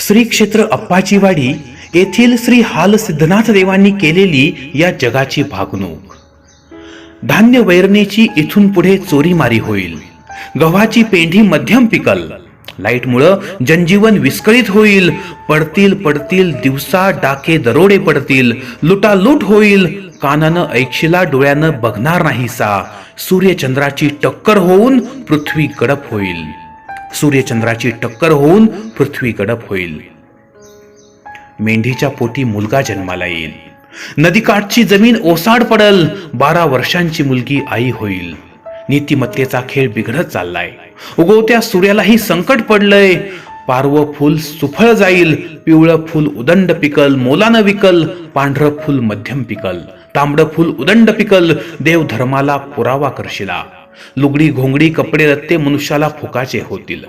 श्री क्षेत्र अप्पाचीवाडी येथील श्री हाल सिद्धनाथ देवांनी केलेली या जगाची भागणूक. धान्य वैरणीची इथून पुढे चोरीमारी होईल. गव्हाची पेंढी मध्यम पिकल. लाईटमुळं जनजीवन विस्कळीत होईल. पडतील पडतील दिवसा डाके दरोडे पडतील. लुटालूट होईल. कानानं ऐक्षिला डोळ्यानं बघणार नाहीसा. सूर्यचंद्राची टक्कर होऊन पृथ्वी गडप होईल. सूर्यचंद्राची टक्कर होऊन पृथ्वी गडप होईल. मेंढीच्या पोटी मुलगा जन्माला येईल. नदीकाठची जमीन ओसाड पडल बारा वर्षांची मुलगी आई होईल. नीतिमत्तेचा खेळ बिघडत चाललाय. उगवत्या सूर्यालाही संकट पडलंय. पार्व फुल सुफळ जाईल पिवळं फुल उदंड पिकल मोलानं विकल पांढरं फुल मध्यम पिकल तांबडं फुल उदंड पिकल देव धर्माला पुरावा करशिला. लुगडी घोंगडी कपडे रत्ते मनुष्याला फुकाचे होतील.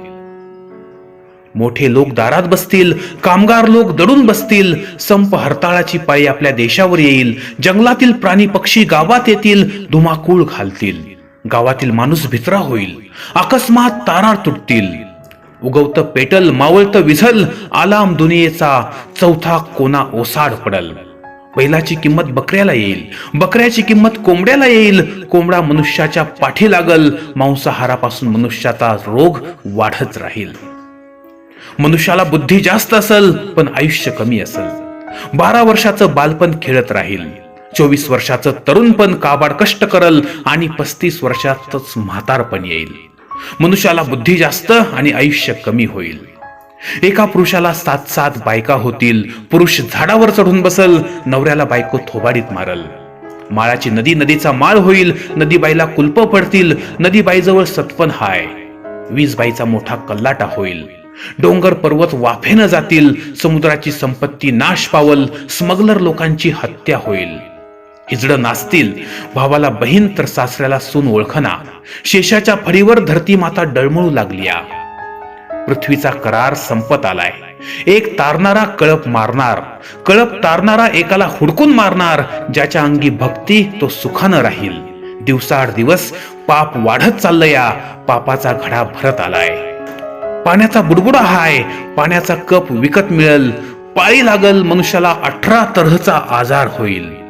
मोठे लोक दारात बसतील कामगार लोक दडून बसतील संप हरताळाची पाळी आपल्या देशावर येईल जंगलातील प्राणी पक्षी गावात येतील धुमाकूळ घालतील गावातील माणूस भित्रा होईल अकस्मात तारा तुटतील. उगवत पेटल मावळत विझल आलाम दुनियेचा चौथा कोना ओसाड पडल. बैलाची किंमत बकऱ्याला येईल. बकऱ्याची किंमत कोंबड्याला येईल. कोंबडा मनुष्याच्या पाठी लागल. मांसाहारापासून मनुष्याचा रोग वाढत राहील. मनुष्याला बुद्धी जास्त असल पण आयुष्य कमी असल. बारा वर्षाचं बालपण खेळत राहील. चोवीस वर्षाचं तरुणपण काबाड कष्ट करल आणि पस्तीस वर्षातच म्हातारपण येईल. मनुष्याला बुद्धी जास्त आणि आयुष्य कमी होईल. एका पुरुषाला सात सात बायका होतील. पुरुष झाडावर चढून बसल नवऱ्याला बायको थोबाडीत मारल. माळाची नदी नदीचा माळ होईल नदीबाईला कुलप पडतील नदीबाईजवळ सत्पन हाय. वीजबाईचा मोठा कल्लाटा होईल. डोंगर पर्वत वाफेनं जातील समुद्राची संपत्ती नाश पावल स्मगलर लोकांची हत्या होईल. हिजडं नाचतील भावाला बहीण तर सासऱ्याला सून ओळखना. शेषाच्या फडीवर धरती माता डळमळू लागल्या. पृथ्वीचा करार संपत आलाय. एक तारणारा कळप मारणार कळप तारणारा एकाला हुडकून मारणार ज्याच्या अंगी भक्ती तो सुखानं राहील. दिवसाआड दिवस पाप वाढत चाललं या पापाचा घडा भरत आलाय. पाण्याचा बुडबुडा हाय पाण्याचा कप विकत मिळेल पाळी लागल मनुष्याला अठरा तऱ्हेचा आजार होईल.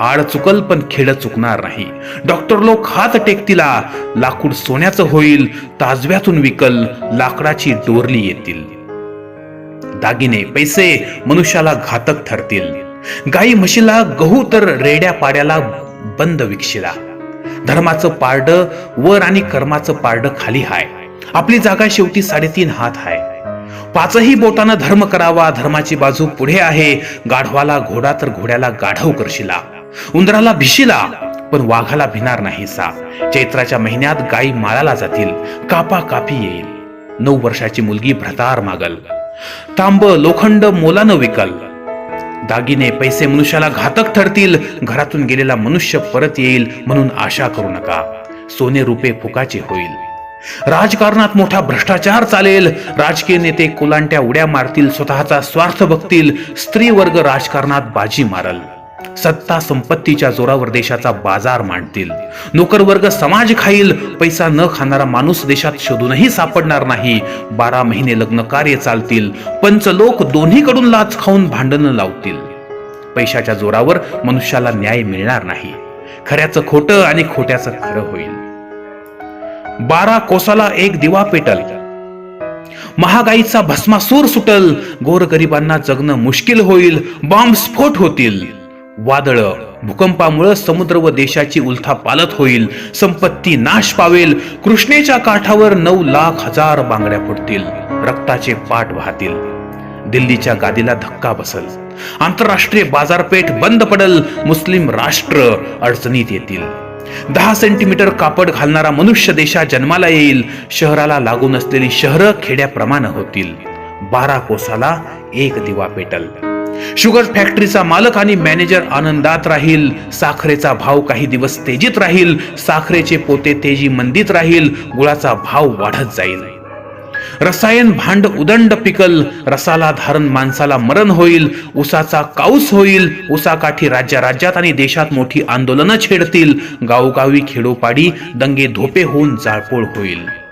आड चुकल पण खेड चुकणार नाही. डॉक्टर लोक हात टेकतीला लाकूड सोन्याचं होईल ताजव्यातून विकल लाकडाची डोरली येतील. दागिने पैसे मनुष्याला घातक ठरतील. गाई म्हशीला गहू तर रेड्या पाड्याला बंद विकशिला. धर्माचं पारड वर आणि कर्माचं पारड खाली हाय. आपली जागा शेवटी साडेतीन हात हाय. पाचही बोटानं धर्म करावा धर्माची बाजू पुढे आहे. गाढवाला घोडा तर घोड्याला गाढव करशिला. उंदराला भिशिला पण वाघाला भिणार नाही सा चैत्राच्या महिन्यात गायी माळाला जातील कापा कापी येईल. नऊ वर्षाची मुलगी भ्रतार मागल. तांब लोखंड मोलानं विकल. दागिने पैसे मनुष्याला घातक ठरतील घरातून गेलेला मनुष्य परत येईल म्हणून आशा करू नका. सोने रुपे फुकाचे होईल. राजकारणात मोठा भ्रष्टाचार चालेल. राजकीय नेते कोलांट्या उड्या मारतील स्वतःचा स्वार्थ बघतील. स्त्री वर्ग राजकारणात बाजी मारल. सत्ता संपत्तीच्या जोरावर देशाचा बाजार मांडतील. नोकरवर्ग समाज खाईल पैसा न खाणारा माणूस देशात शोधूनही सापडणार नाही. बारा महिने लग्न कार्य चालतील पंचलोक दोन्हीकडून लाच खाऊन भांडणं लावतील. पैशाच्या जोरावर मनुष्याला न्याय मिळणार नाही. खऱ्याचं खोटं आणि खोट्याचं खरं होईल. बारा कोसाला एक दिवा पेटल. महागाईचा भस्मासूर सुटल. गोरगरिबांना जगणं मुश्किल होईल. बॉम्ब स्फोट होतील. वादळ. भूकंपामुळं समुद्र व देशाची उलथा पालत होईल. संपत्ती नाश पावेल. कृष्णेच्या काठावर नऊ लाख हजार बांगड्या फुटतील. रक्ताचे पाठ वाहतील. दिल्लीच्या गादीला धक्का बसल. आंतरराष्ट्रीय बाजारपेठ बंद पडल. मुस्लिम राष्ट्र अडचणीत येतील. दहा सेंटीमीटर कापड घालणारा मनुष्य देशा जन्माला येईल. शहराला लागून असलेली शहरं खेड्याप्रमाणे होतील. बारा कोसाला एक दिवा पेटल. शुगर फॅक्टरीचा मालक आणि मॅनेजर आनंदात राहील. साखरेचा भाव काही दिवस तेजीत राहील. साखरेचे पोते तेजी मंदीत राहील. गुळाचा भाव वाढत जाईल. रसायन भांड उदंड पिकल. रसाला धारण माणसाला मरण होईल. उसाचा काऊस होईल. उसाकाठी राज्या राज्यात आणि देशात मोठी आंदोलनं छेडतील. गावोगावी खेडोपाडी दंगे धोपे होऊन जाळपोळ होईल.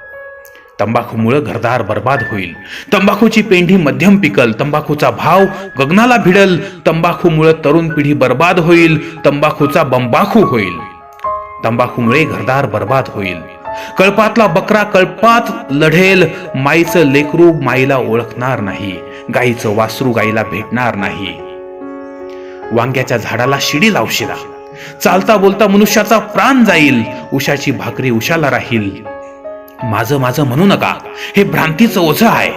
तंबाखूमुळे घरदार बर्बाद होईल. तंबाखूची पेंढी मध्यम पिकल तंबाखूचा भाव गगनाला भिडल तंबाखूमुळे तरुण पिढी बर्बाद होईल तंबाखूचा बंबाखू होईल. तंबाखूमुळे घरदार बर्बाद होईल. कळपातला बकरा कळपात लढेल माईचं लेकरू माईला ओळखणार नाही गाईचं वासरू गाईला भेटणार नाही. वांग्याच्या झाडाला शिडी लावशिला. चालता बोलता मनुष्याचा प्राण जाईल उशाची भाकरी उशाला राहील. माझं माझं म्हणू नका. हे भ्रांतीचं ओझं आहे.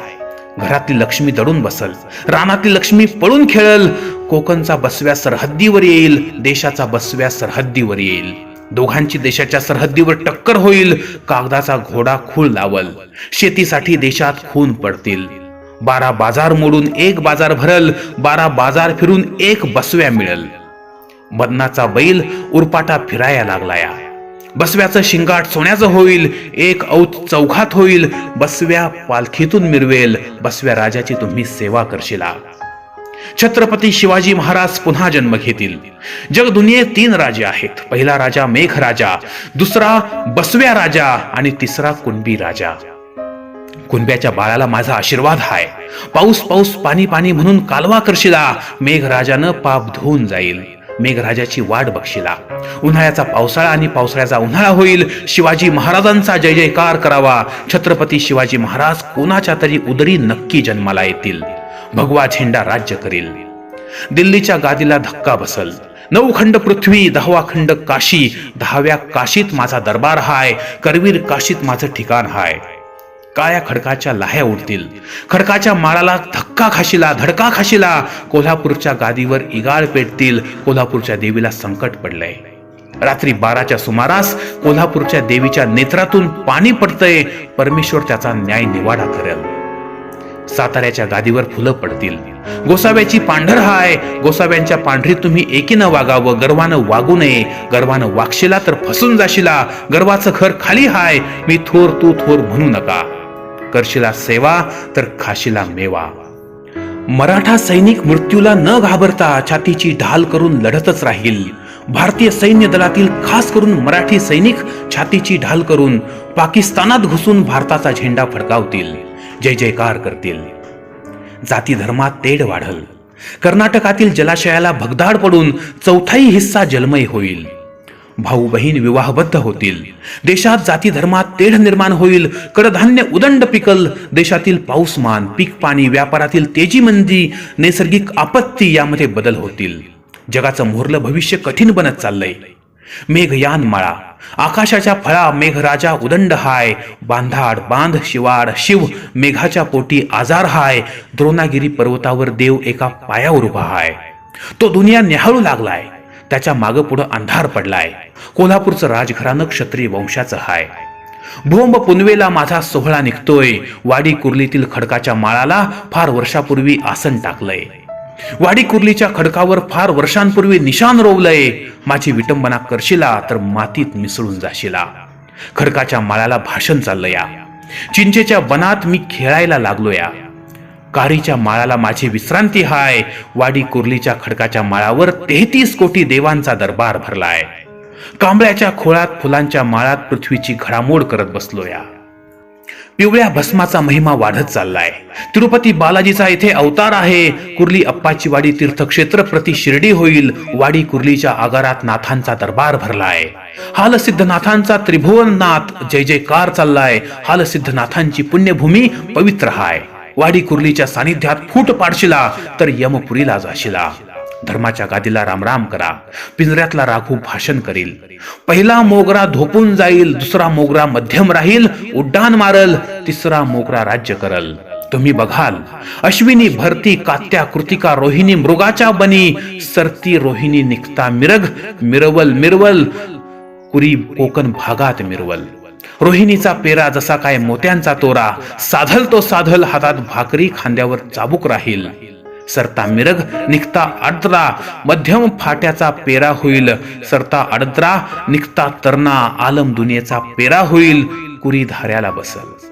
घरातली लक्ष्मी दडून बसल. रानातली लक्ष्मी पळून खेळल. कोकणचा बसव्या सरहद्दीवर येईल. देशाचा बसव्या सरहद्दीवर येईल. दोघांची देशाच्या सरहद्दीवर टक्कर होईल. कागदाचा घोडा खूळ लावल. शेतीसाठी देशात खून पडतील. बारा बाजार मोडून एक बाजार भरल. बारा बाजार फिरून एक बसव्या मिळल. बदनाचा बैल उरपाटा फिराया लागलाया. बसव्याचं शिंगाट सोन्याचं होईल एक औत चौघात होईल. बसव्या पालखीतून मिरवेल बसव्या राजाची तुम्ही सेवा करशिला. छत्रपती शिवाजी महाराज पुन्हा जन्म घेतील. जग दुनियेत तीन राजे आहेत. पहिला राजा मेघ राजा दुसरा बसव्या राजा आणि तिसरा कुणबी राजा. कुणब्याच्या बाळाला माझा आशीर्वाद हाय. पाऊस पाऊस पाणी पाणी म्हणून कालवा करशिला. मेघराजानं पाप धुवून जाईल. मेघराजाची वाट बघशिला. उन्हाळ्याचा पावसाळा आणि पावसाळ्याचा उन्हाळा होईल. शिवाजी महाराजांचा जय जयकार करावा. छत्रपती शिवाजी महाराज कोणाच्या तरी उदरी नक्की जन्माला येतील? भगवा झेंडा राज्य करील. दिल्लीच्या गादीला धक्का बसल. नऊ खंड पृथ्वी दहावा खंड काशी. दहाव्या काशीत माझा दरबार हाय. करवीर काशीत माझं ठिकाण हाय. काळ्या खडकाच्या लाह्या उडतील. खडकाच्या माळाला धक्का खाशीला धडका खाशीला कोल्हापूरच्या गादीवर इगाळ पेटतील कोल्हापूरच्या देवीला संकट पडलंय. रात्री बाराच्या सुमारास कोल्हापूरच्या देवीच्या नेत्रातून पाणी पडतंय परमेश्वर त्याचा न्याय निवाडा करेल. साताऱ्याच्या गादीवर फुलं पडतील. गोसाव्याची पांढर हाय गोसाव्यांच्या पांढरीत तुम्ही एकीनं वागावं गर्वानं वागू नये. गर्वानं वागशिला तर फसून जाशिला गर्वाचं घर खाली हाय. मी थोर तू थोर म्हणू नका. करशिला सेवा तर खाशीला मेवा. मराठा सैनिक मृत्यूला न घाबरता छातीची ढाल करून लढतच राहील. भारतीय सैन्य दलातील खास करून मराठी सैनिक छातीची ढाल करून पाकिस्तानात घुसून भारताचा झेंडा फडकावतील. जय जयकार करतील. जाती धर्मात तेढ वाढल. कर्नाटकातील जलाशयाला भगदाड पडून चौथाई हिस्सा जलमय होईल. भाऊ बहीण विवाहबद्ध होतील. देशात जाती धर्मात तेढ निर्माण होईल. कडधान्य उदंड पिकल. देशातील पाऊसमान पीक पाणी व्यापारातील तेजी मंदी नैसर्गिक आपत्ती यामध्ये बदल होतील. जगाचं मोहरलं भविष्य कठीण बनत चाललंय. मेघयान माळा. आकाशाच्या फळा मेघराजा उदंड हाय. बांधाड बांध शिवाड शिव मेघाच्या पोटी आजार हाय. द्रोणागिरी पर्वतावर देव एका पायावर उभा हाय. तो दुनिया निहाळू लागलाय. त्याच्या मागं पुढं अंधार पडलाय. कोल्हापूरचं राजघराणं क्षत्रिय वंशाचं हाय. भोंब पुनवेला माझा सोहळा निघतोय. वाडी कुर्लीतील खडकाच्या माळाला फार वर्षापूर्वी आसन टाकलंय. वाडी कुर्लीच्या खडकावर फार वर्षांपूर्वी निशान रोवलंय. माझी विटंबना करशिला तर मातीत मिसळून जाशिला. खडकाच्या माळाला भाषण चाललं या चिंचेच्या वनात मी खेळायला लागलो या कारीच्या माळाला माझी विश्रांती हाय. वाडी कुर्लीच्या खडकाच्या माळावर तेहतीस कोटी देवांचा दरबार भरलाय. कांबळ्याच्या खोळात फुलांच्या माळात पृथ्वीची घडामोड करत बसलोया. पिवळ्या भस्माचा महिमा वाढत चाललाय. तिरुपती बालाजीचा इथे अवतार आहे. कुर्ली अप्पाची वाडी तीर्थक्षेत्र प्रति शिर्डी होईल. वाडी कुर्लीच्या आगारात नाथांचा दरबार भरलाय. हालसिद्धनाथांचा त्रिभुवननाथ. जय जयकार चाललाय. हालसिद्धनाथांची पुण्यभूमी पवित्र हाय. वाडी कुर्लीच्या सानिध्यात फूट पाडशिला तर यमपुरीला जाशिला. धर्माच्या गादीला रामराम करा. पिंजऱ्यातला राघू भाषण करील. पहिला मोगरा धोपून जाईल दुसरा मोगरा मध्यम राहील उड्डाण मारल तिसरा मोगरा राज्य करल. तुम्ही बघाल अश्विनी भरती कात्या कृतिका रोहिणी मृगाच्या बनी सरती रोहिणी निघता मिरग मिरवल मिरवल कुरी कोकण भागात मिरवल. रोहिणीचा पेरा जसा काय मोत्यांचा तोरा साधल तो साधल हातात भाकरी खांद्यावर चाबूक राहील. सरता मिरग निघता अडद्रा मध्यम फाट्याचा पेरा होईल. सरता अडद्रा निघता तरणा आलम दुनियेचा पेरा होईल. कुरी धाऱ्याला बसल.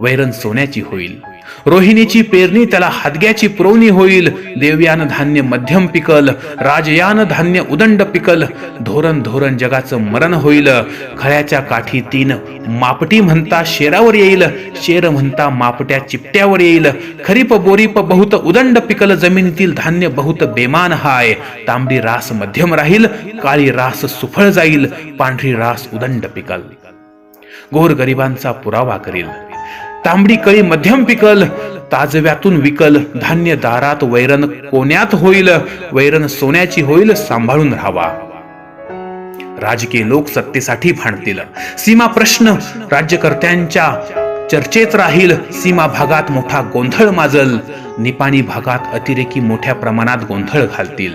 वैरण सोन्याची होईल. रोहिणीची पेरणी त्याला हादग्याची पुरवणी होईल. देवयान धान्य मध्यम पिकल राजयान धान्य उदंड पिकल. धोरण धोरण जगाचं मरण होईल. खळ्याच्या काठी तीन मापटी म्हणता शेरावर येईल. शेर म्हणता मापट्या चिपट्यावर येईल. खरीप बोरीप बहुत उदंड पिकल जमिनीतील धान्य बहुत बेमान हाय. तांबडी रास मध्यम राहील काळी रास सुफळ जाईल. पांढरी रास उदंड पिकल. गोर गरिबांचा पुरावा करील. तांबडी कळी मध्यम पिकल ताजव्यातून विकल धान्य दारात वैरण कोण्यात होईल वैरण सोन्याची होईल सांभाळून राहावा. राजकीय लोक सत्तेसाठी भांडतील. सीमा प्रश्न राज्यकर्त्यांच्या चर्चेत राहील सीमा भागात मोठा गोंधळ माजल. निपाणी भागात अतिरेकी मोठ्या प्रमाणात गोंधळ घालतील.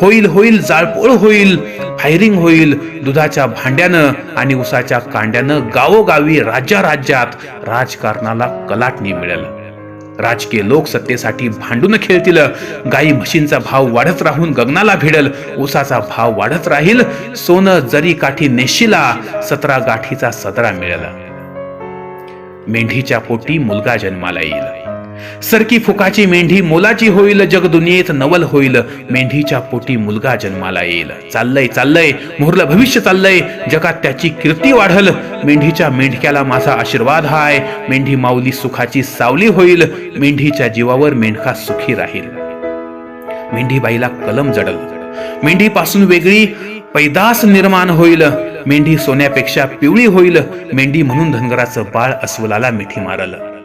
होईल होईल जाळपोळ होईल फायरिंग होईल दुधाच्या भांड्यानं आणि उसाच्या कांड्यानं गावोगावी राज्या राज्यात राजकारणाला कलाटणी मिळेल. राजकीय लोक सत्तेसाठी भांडून खेळतील गाई म्हशींचा भाव वाढत राहून गगनाला भिडल ऊसाचा भाव वाढत राहील सोनं जरी काठी नेशीला सतरा गाठीचा सदरा मिळेल. मेंढीच्या पोटी मुलगा जन्माला येईल. सरकी फुकाची मेंढी मोलाची होईल जग दुनियेत नवल होईल. मेंढीच्या पोटी मुलगा जन्माला येईल. चाललंय चाललंय. मोहरलं भविष्य चाललंय. जगात त्याची कीर्ती वाढल. मेंढीच्या मेंढक्याला माझा आशीर्वाद हाय. मेंढी माऊली सुखाची सावली होईल. मेंढीच्या जीवावर मेंढका सुखी राहील. मेंढीबाईला कलम जडल. मेंढीपासून वेगळी पैदास निर्माण होईल. मेंढी सोन्यापेक्षा पिवळी होईल. मेंढी म्हणून धनगराचं बाळ अस्वलाला मिठी मारल.